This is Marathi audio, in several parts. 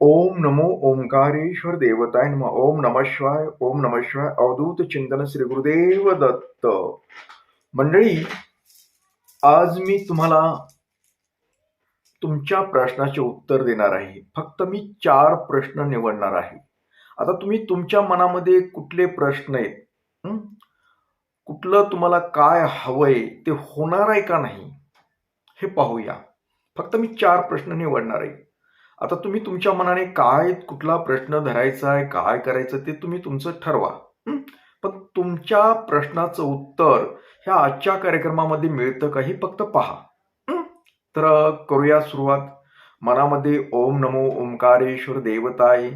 ओम नमो ओंकारेश्वर देवताय नम ओम नम शिवाय ओम नम शिवाय अवधूत चिंतन श्री गुरुदेव दत्त। मंडळी आज मी तुम्हाला तुमच्या प्रश्नाचे उत्तर देणार आहे. फक्त मी चार प्रश्न निवडणार आहे. आता तुम्ही तुमच्या मनामध्ये कुठले प्रश्न आहेत? कुठलं तुम्हाला काय हवंय? ते होणार आहे का नाही? हे पाहूया. फक्त मी चार प्रश्न निवडणार आहे. आता तुम्ही तुमच्या मनाने काय कुठला प्रश्न धरायचा आहे काय करायचं ते तुम्ही तुमचं ठरवा. पण तुमच्या प्रश्नाचं उत्तर ह्या आजच्या कार्यक्रमामध्ये मिळतं का हे फक्त पहा. तर करूया सुरुवात. मनामध्ये ओम नमो ओंकारेश्वर देवताय.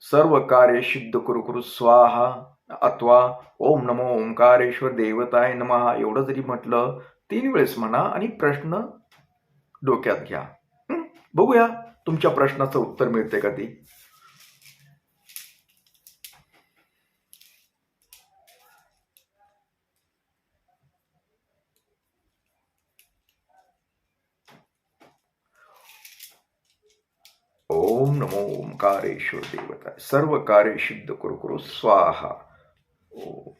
सर्व कार्य सिद्ध कुरु कुरु स्वाहा. अथवा ओम नमो ओंकारेश्वर देवताय नमः एवढं जरी म्हटलं तीन वेळेस म्हणा आणि प्रश्न डोक्यात घ्या. बघूया. तुमच्या प्रश्नाचं उत्तर मिळते का ती? ओम नमो ओंकारेश्वर देवता सर्व कार्य सिद्ध कुरु. स्वाहा ओम.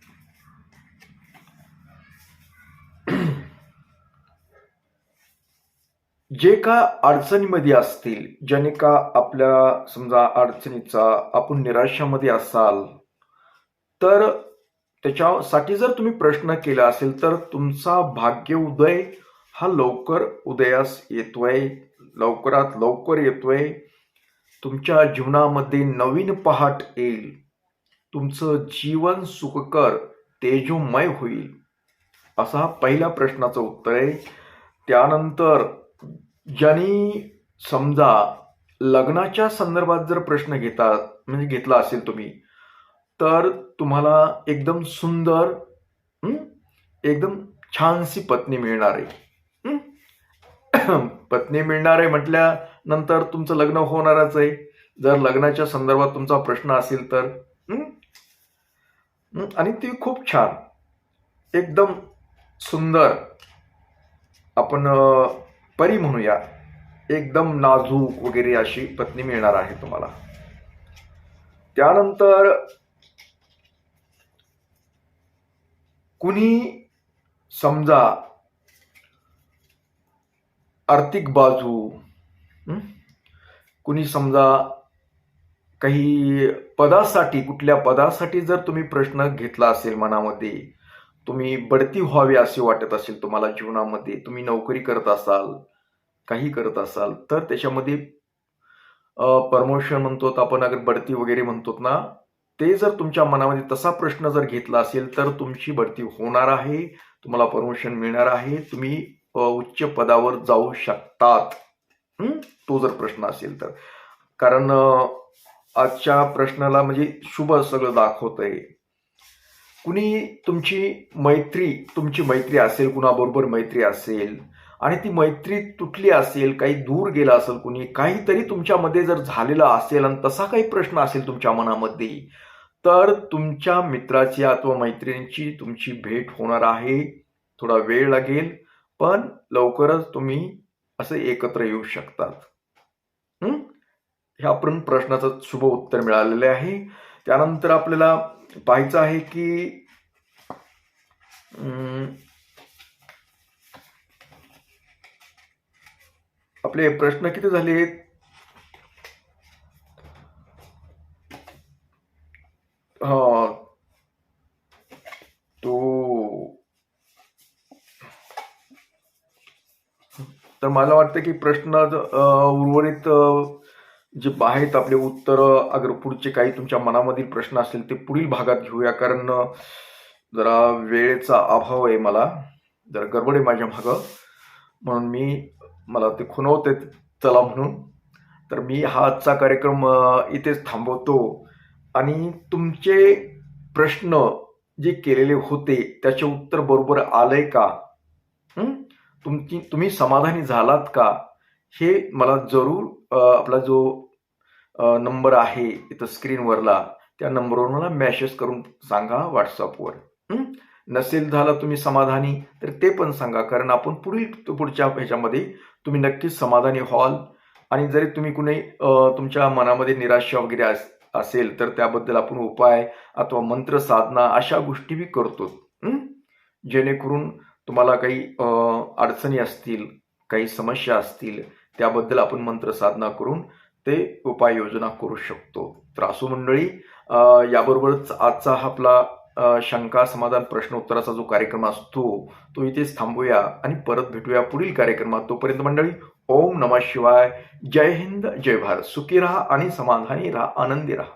जे का अडचणीमध्ये असतील ज्याने का आपल्या समजा अडचणीचा आपण निराशामध्ये असाल तर त्याच्यासाठी जर तुम्ही प्रश्न केला असेल तर तुमचा भाग्य उदय हा लवकर उदयास येतोय. लवकरात लवकर येतोय. तुमच्या जीवनामध्ये नवीन पहाट येईल. तुमचं जीवन सुखकर तेजोमय होईल. असा हा पहिल्या प्रश्नाचं उत्तर आहे. त्यानंतर ज्यांनी समजा लग्नाच्या संदर्भात जर प्रश्न घेतात म्हणजे घेतला असेल तुम्ही तर तुम्हाला एकदम सुंदर एकदम छानशी पत्नी मिळणार आहे. पत्नी मिळणार आहे म्हटल्यानंतर तुमचं लग्न होणारच आहे. जर लग्नाच्या संदर्भात तुमचा प्रश्न असेल तर आणि ती खूप छान एकदम सुंदर. आपण परी म्हणूया. एकदम नाजूक वगैरे अशी पत्नी मिळणार आहे तुम्हाला. त्यानंतर कुणी समजा आर्थिक बाजू कुणी समजा काही पदासाठी कुठल्या पदासाठी जर तुम्ही प्रश्न घेतला असेल मनामध्ये तुम्ही बढती व्हावी असे वाटत असेल तुम्हाला जीवनामध्ये तुम्ही नोकरी करत असाल काही करत असाल तर त्याच्यामध्ये प्रमोशन म्हणतो आपण अगर बढती वगैरे म्हणतो ना ते जर तुमच्या मनामध्ये तसा प्रश्न जर घेतला असेल तर तुमची बढती होणार आहे तुम्हाला प्रमोशन मिळणार आहे तुम्ही उच्च पदावर जाऊ शकतात. तो जर प्रश्न असेल तर. कारण आजच्या प्रश्नाला म्हणजे शुभ सगळं दाखवत आहे कुणी तुमची मैत्री तुमची मैत्री असेल कुणाबरोबर मैत्री असेल आणि ती मैत्री तुटली असेल काही दूर गेला असेल कुणी काहीतरी तुमच्यामध्ये जर झालेलं असेल आणि तसा काही प्रश्न असेल तुमच्या मनामध्ये तर तुमच्या मित्राची अथवा मैत्रिणीची तुमची भेट होणार आहे. थोडा वेळ लागेल पण लवकरच तुम्ही असे एकत्र येऊ शकतात. ह्या पण प्रश्नाचं शुभ उत्तर मिळालेले आहे. त्यानंतर आपल्याला पाहायचं आहे की आपले प्रश्न किती झाले हा. तो तर मला वाटतं की प्रश्न उर्वरित जे आहेत आपले उत्तर अगर पुढचे काही तुमच्या मनामधील प्रश्न असतील ते पुढील भागात घेऊया. कारण जरा वेळेचा अभाव आहे मला. जरा गडबड आहे माझ्या मागं. म्हणून मी मला ते खुणवते चला म्हणून. तर मी हा आजचा कार्यक्रम इथेच थांबवतो. आणि तुमचे प्रश्न जे केलेले होते त्याचे उत्तर बरोबर आलंय का? तुमची तुम्ही समाधानी झालात का? हे मला जरूर आपला जो नंबर आहे इथं स्क्रीनवरला. त्या नंबरवर मला मॅसेज करून सांगा व्हॉट्सअपवर नसेल झालं तुम्ही समाधानी तर ते पण सांगा. कारण आपण पुढील पुढच्या ह्याच्यामध्ये तुम्ही नक्कीच समाधानी व्हाल. आणि जरी तुम्ही कुणी तुमच्या मनामध्ये निराशा वगैरे अस- असेल तर त्याबद्दल आपण उपाय अथवा मंत्र साधना अशा गोष्टी बी करतो जेणेकरून तुम्हाला काही अडचणी असतील काही समस्या असतील त्याबद्दल आपण मंत्र साधना करून ते उपाययोजना करू शकतो. तर असो मंडळी याबरोबरच आजचा हा आपला शंका समाधान प्रश्न उत्तराचा जो कार्यक्रम असतो तो इथेच थांबूया आणि परत भेटूया पुढील कार्यक्रमात. तोपर्यंत मंडळी ओम नमः शिवाय. जय हिंद जय भारत. सुखी राहा आणि समाधानी राहा. आनंदी राहा.